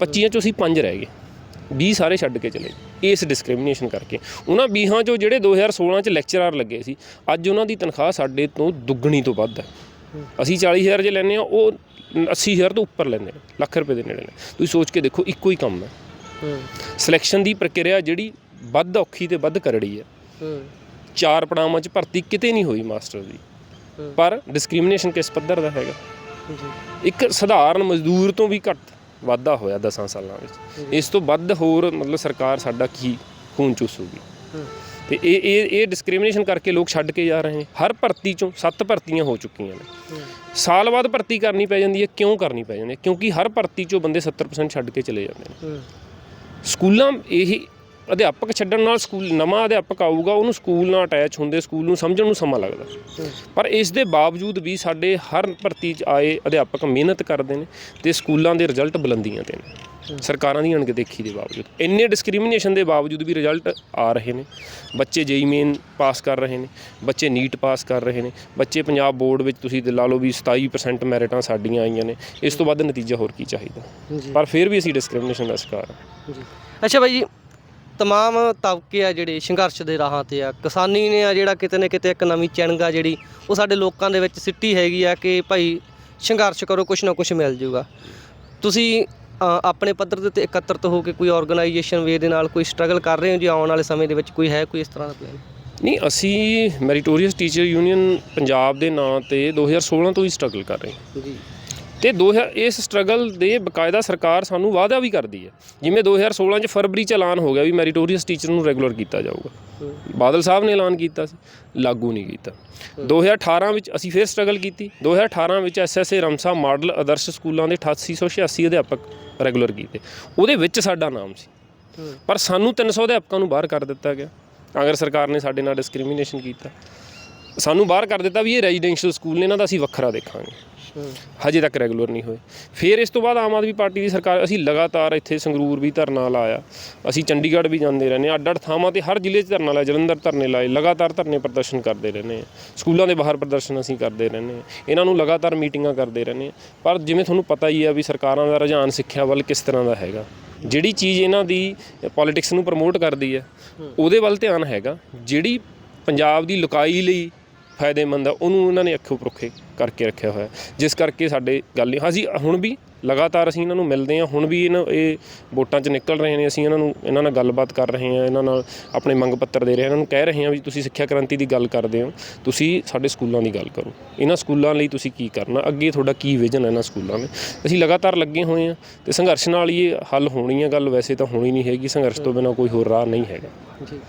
25 ਚੋਂ ਅਸੀਂ 5 ਰਹਿ ਗਏ। 20 ਸਾਰੇ ਛੱਡ ਕੇ ਚਲੇ ਗਏ। ਇਸ ਡਿਸਕ੍ਰਿਮੀਨੇਸ਼ਨ ਕਰਕੇ। ਉਹਨਾਂ 20 ਚੋਂ ਜਿਹੜੇ 2016 ਚ ਲੈਕਚਰਰ ਲੱਗੇ ਸੀ ਅੱਜ ਉਹਨਾਂ ਦੀ ਤਨਖਾਹ ਸਾਡੇ ਤੋਂ ਦੁੱਗਣੀ ਤੋਂ ਵੱਧ ਹੈ। ਅਸੀਂ 40000 ਜੇ ਲੈਂਦੇ ਆ ਉਹ 80000 ਤੋਂ ਉੱਪਰ ਲੈਂਦੇ ਨੇ ਲੱਖ ਰੁਪਏ ਦੇ ਨੇੜੇ ਨੇ। ਤੁਸੀਂ ਸੋਚ ਕੇ ਦੇਖੋ ਇੱਕੋ ਹੀ ਕੰਮ ਹੈ। ਸਿਲੈਕਸ਼ਨ ਦੀ ਪ੍ਰਕਿਰਿਆ ਜਿਹੜੀ ਵੱਧ ਔਖੀ ਤੇ ਵੱਧ ਕਰੜੀ ਹੈ। ਚਾਰ ਪੜਾਵਾਂ 'ਚ ਭਰਤੀ ਕਿਤੇ ਨਹੀਂ ਹੋਈ ਮਾਸਟਰ ਦੀ। ਪਰ ਡਿਸਕ੍ਰਿਮੀਨੇਸ਼ਨ ਕਿਸ ਪੱਧਰ ਦਾ ਹੈਗਾ? ਇੱਕ ਸਧਾਰਨ ਮਜ਼ਦੂਰ ਤੋਂ ਵੀ ਘੱਟ ਵਾਧਾ ਹੋਇਆ 10 ਸਾਲਾਂ ਵਿੱਚ। ਇਸ ਤੋਂ ਵੱਧ ਹੋਰ ਮਤਲਬ ਸਰਕਾਰ ਸਾਡਾ ਕੀ ਖੂਨ ਚੂਸੂਗੀ? ਤੇ ਇਹ ਇਹ ਇਹ ਡਿਸਕ੍ਰਿਮੀਨੇਸ਼ਨ ਕਰਕੇ ਲੋਕ ਛੱਡ ਕੇ ਜਾ ਰਹੇ ਨੇ। ਹਰ ਭਰਤੀ ਚੋਂ ਸੱਤ ਭਰਤੀਆਂ ਹੋ ਚੁੱਕੀਆਂ ਨੇ। ਸਾਲ ਬਾਅਦ ਭਰਤੀ ਕਰਨੀ ਪੈ ਜਾਂਦੀ ਹੈ ਕਿਉਂ ਕਰਨੀ ਪੈ ਜਾਂਦੀ ਹੈ? ਕਿਉਂਕਿ ਹਰ ਭਰਤੀ ਚੋਂ ਬੰਦੇ 70% ਛੱਡ ਕੇ ਚਲੇ ਜਾਂਦੇ ਨੇ। ਸਕੂਲਾਂ ਇਹੀ ਅਧਿਆਪਕ ਛੱਡਣ ਨਾਲ ਸਕੂਲ ਨਵਾਂ ਅਧਿਆਪਕ ਆਊਗਾ ਉਹਨੂੰ ਸਕੂਲ ਨਾਲ ਅਟੈਚ ਹੁੰਦੇ ਸਕੂਲ ਨੂੰ ਸਮਝਣ ਨੂੰ ਸਮਾਂ ਲੱਗਦਾ। ਪਰ ਇਸ ਦੇ ਬਾਵਜੂਦ ਵੀ ਸਾਡੇ ਹਰ ਭਰਤੀ 'ਚ ਆਏ ਅਧਿਆਪਕ ਮਿਹਨਤ ਕਰਦੇ ਨੇ ਤੇ ਸਕੂਲਾਂ ਦੇ ਰਿਜ਼ਲਟ ਬੁਲੰਦੀਆਂ ਤੇ ਨੇ। ਸਰਕਾਰਾਂ ਦੀ ਅਣਦੇਖੀ ਦੇ ਬਾਵਜੂਦ। ਇੰਨੇ ਡਿਸਕ੍ਰਿਮੀਨੇਸ਼ਨ ਦੇ ਬਾਵਜੂਦ ਵੀ ਰਿਜ਼ਲਟ ਆ ਰਹੇ ਨੇ। ਬੱਚੇ ਜੇਈ ਮੇਨ ਪਾਸ ਕਰ ਰਹੇ ਨੇ ਬੱਚੇ ਨੀਟ ਪਾਸ ਕਰ ਰਹੇ ਨੇ ਬੱਚੇ ਪੰਜਾਬ ਬੋਰਡ ਵਿੱਚ ਤੁਸੀਂ ਲਾ ਲਓ ਵੀ 27% ਮੈਰਿਟਾਂ ਸਾਡੀਆਂ ਆਈਆਂ ਨੇ ਇਸ ਤੋਂ ਵੱਧ ਨਤੀਜਾ ਹੋਰ ਕੀ ਚਾਹੀਦਾ? ਪਰ ਫਿਰ ਵੀ ਅਸੀਂ ਡਿਸਕ੍ਰਿਮੀਨੇਸ਼ਨ ਦਾ ਸ਼ਿਕਾਰ ਹਾਂ। ਅੱਛਾ ਬਾਈ ਜੀ ਤਮਾਮ ਤਬਕੇ ਆ ਜਿਹੜੇ ਸੰਘਰਸ਼ ਦੇ ਰਾਹਾਂ ਤੇ ਆ ਕਿਸਾਨੀ ਨੇ ਆ ਜਿਹੜਾ ਕਿਤੇ ਨਾ ਕਿਤੇ ਇੱਕ ਨਵੀਂ ਆ ਜਿਹੜੀ ਉਹ ਸਾਡੇ ਲੋਕਾਂ ਦੇ ਵਿੱਚ ਸਿੱਟੀ ਹੈਗੀ ਆ ਕਿ ਭਾਈ ਸੰਘਰਸ਼ ਕਰੋ ਕੁਛ ਨਾ ਕੁਛ ਮਿਲ ਜਾਊਗਾ ਤੁਸੀਂ ਆਪਣੇ ਪੱਧਰ ਦੇ ਉੱਤੇ ਇਕੱਤਰਤ ਹੋ ਕੇ ਕੋਈ ਆਰਗੇਨਾਈਜੇਸ਼ਨ ਵੇ ਦੇ ਨਾਲ ਕੋਈ ਸਟਰਗਲ ਕਰ ਰਹੇ ਹੋ ਜੀ ਆਉਣ ਵਾਲੇ ਸਮੇਂ ਦੇ ਵਿੱਚ ਕੋਈ ਹੈ ਕੋਈ ਇਸ ਤਰ੍ਹਾਂ ਦਾ ਪਲਾਨ ਨਹੀਂ ਅਸੀਂ ਮੈਰੀਟੋਰੀਅਸ ਟੀਚਰ ਯੂਨੀਅਨ ਪੰਜਾਬ ਦੇ ਨਾਂ ਤੇ 2016 ਤੋਂ ਹੀ ਸਟਰਗਲ ਕਰ ਰਹੇ ਹਾਂ ਜੀ ਤੇ 2000 ਇਸ ਸਟਰਗਲ ਦੇ ਬਕਾਇਦਾ ਸਰਕਾਰ ਸਾਨੂੰ ਵਾਅਦਾ ਵੀ ਕਰਦੀ ਹੈ। ਜਿਵੇਂ 2016 ਚ ਫਰਵਰੀ ਚ ਐਲਾਨ ਹੋ ਗਿਆ ਵੀ ਮੈਰੀਟੋਰੀਅਸ ਟੀਚਰ ਨੂੰ ਰੈਗੂਲਰ ਕੀਤਾ ਜਾਊਗਾ। ਬਾਦਲ ਸਾਹਿਬ ਨੇ ਐਲਾਨ ਕੀਤਾ ਸੀ, ਲਾਗੂ ਨਹੀਂ ਕੀਤਾ। 2018 ਵਿੱਚ ਅਸੀਂ ਫਿਰ ਸਟਰਗਲ ਕੀਤੀ। 2018 ਵਿੱਚ ਐਸਐਸਏ ਰਮਸਾ ਮਾਡਲ ਆਦਰਸ਼ ਸਕੂਲਾਂ ਦੇ 8886 ਅਧਿਆਪਕ ਰੈਗੂਲਰ ਕੀਤੇ। ਉਹਦੇ ਵਿੱਚ ਸਾਡਾ ਨਾਮ ਸੀ। ਪਰ ਸਾਨੂੰ 300 ਅਧਿਆਪਕਾਂ ਨੂੰ ਬਾਹਰ ਕਰ ਦਿੱਤਾ ਗਿਆ। ਕਾਂਗਰਸ ਸਰਕਾਰ ਨੇ ਸਾਡੇ ਨਾਲ ਡਿਸਕ੍ਰਿਮੀਨੇਸ਼ਨ ਕੀਤਾ। ਸਾਨੂੰ ਬਾਹਰ ਕਰ ਦਿੱਤਾ ਵੀ ਇਹ ਰੈਜ਼ੀਡੈਂਸ਼ੀਅਲ ਸਕੂਲ ਨੇ, ਇਹਨਾਂ ਦਾ ਅਸੀਂ ਵੱਖਰਾ ਦੇਖਾਂਗੇ। ਹਜੇ ਤੱਕ ਰੈਗੂਲਰ ਨਹੀਂ ਹੋਏ। ਫਿਰ ਇਸ ਤੋਂ ਬਾਅਦ ਆਮ ਆਦਮੀ ਪਾਰਟੀ ਦੀ ਸਰਕਾਰ, ਅਸੀਂ ਲਗਾਤਾਰ ਇੱਥੇ ਸੰਗਰੂਰ ਵੀ ਧਰਨਾ ਲਾਇਆ। ਅਸੀਂ ਚੰਡੀਗੜ੍ਹ ਵੀ ਜਾਂਦੇ ਰਹਿੰਦੇ ਹਾਂ। ਅੱਡ ਅੱਡ ਥਾਵਾਂ ਤੇ ਹਰ ਜ਼ਿਲ੍ਹੇ 'ਚ ਧਰਨਾ ਲਾਇਆ। ਜਲੰਧਰ ਧਰਨੇ ਲਾਏ। ਲਗਾਤਾਰ ਧਰਨੇ ਪ੍ਰਦਰਸ਼ਨ ਕਰਦੇ ਰਹਿੰਦੇ ਹਾਂ। ਸਕੂਲਾਂ ਦੇ ਬਾਹਰ ਪ੍ਰਦਰਸ਼ਨ ਅਸੀਂ ਕਰਦੇ ਰਹਿੰਦੇ ਹਾਂ। ਇਹਨਾਂ ਨੂੰ ਲਗਾਤਾਰ ਮੀਟਿੰਗਾਂ ਕਰਦੇ ਰਹਿੰਦੇ ਹਾਂ। ਪਰ ਜਿਵੇਂ ਤੁਹਾਨੂੰ ਪਤਾ ਹੀ ਆ ਵੀ ਸਰਕਾਰਾਂ ਦਾ ਰੁਝਾਨ ਸਿੱਖਿਆ ਵੱਲ ਕਿਸ ਤਰ੍ਹਾਂ ਦਾ ਹੈਗਾ। ਜਿਹੜੀ ਚੀਜ਼ ਇਹਨਾਂ ਦੀ ਪੋਲਿਟਿਕਸ ਨੂੰ ਪ੍ਰਮੋਟ ਕਰਦੀ ਹੈ, ਉਹਦੇ ਵੱਲ ਧਿਆਨ ਹੈਗਾ। ਜਿਹੜੀ ਪੰਜਾਬ ਦੀ ਲੁਕਾਈ ਲਈ ਫਾਇਦੇਮੰਦ ਆ, ਉਹਨੂੰ ਉਹਨਾਂ ਨੇ ਅੱਖੋਂ ਪਰੋਖੇ। ਕਰਕੇ ਰੱਖਿਆ ਹੋਇਆ। ਜਿਸ ਕਰਕੇ ਸਾਡੇ ਗੱਲ ਨਹੀਂ ਅਸੀਂ ਹੁਣ ਵੀ ਲਗਾਤਾਰ ਅਸੀਂ ਇਹਨਾਂ ਨੂੰ ਮਿਲਦੇ ਹਾਂ। ਹੁਣ ਵੀ ਇਹਨਾਂ ਇਹ ਵੋਟਾਂ 'ਚ ਨਿਕਲ ਰਹੇ ਨੇ। ਅਸੀਂ ਇਹਨਾਂ ਨੂੰ ਇਹਨਾਂ ਨਾਲ ਗੱਲਬਾਤ ਕਰ ਰਹੇ ਹਾਂ। ਇਹਨਾਂ ਨਾਲ ਆਪਣੇ ਮੰਗ ਪੱਤਰ ਦੇ ਰਹੇ ਹਾਂ। ਇਹਨਾਂ ਨੂੰ ਕਹਿ ਰਹੇ ਹਾਂ ਵੀ ਤੁਸੀਂ ਸਿੱਖਿਆ ਕ੍ਰਾਂਤੀ ਦੀ ਗੱਲ ਕਰਦੇ ਹੋ। ਤੁਸੀਂ ਸਾਡੇ ਸਕੂਲਾਂ ਦੀ ਗੱਲ ਕਰੋ। ਇਹਨਾਂ ਸਕੂਲਾਂ ਲਈ ਤੁਸੀਂ ਕੀ ਕਰਨਾ? ਅੱਗੇ ਤੁਹਾਡਾ ਕੀ ਵਿਜ਼ਨ ਹੈ ਇਹਨਾਂ ਸਕੂਲਾਂ ਦੇ ਅਸੀਂ ਲਗਾਤਾਰ ਲੱਗੇ ਹੋਏ ਹਾਂ ਤੇ ਸੰਘਰਸ਼ ਨਾਲ ਹੀ ਇਹ ਹੱਲ ਹੋਣੀ ਹੈ। ਗੱਲ ਵੈਸੇ ਤਾਂ ਹੋਣੀ ਨਹੀਂ ਹੈਗੀ। ਸੰਘਰਸ਼ ਤੋਂ ਬਿਨਾਂ ਕੋਈ ਹੋਰ ਰਾਹ ਨਹੀਂ ਹੈਗਾ। ਜੀ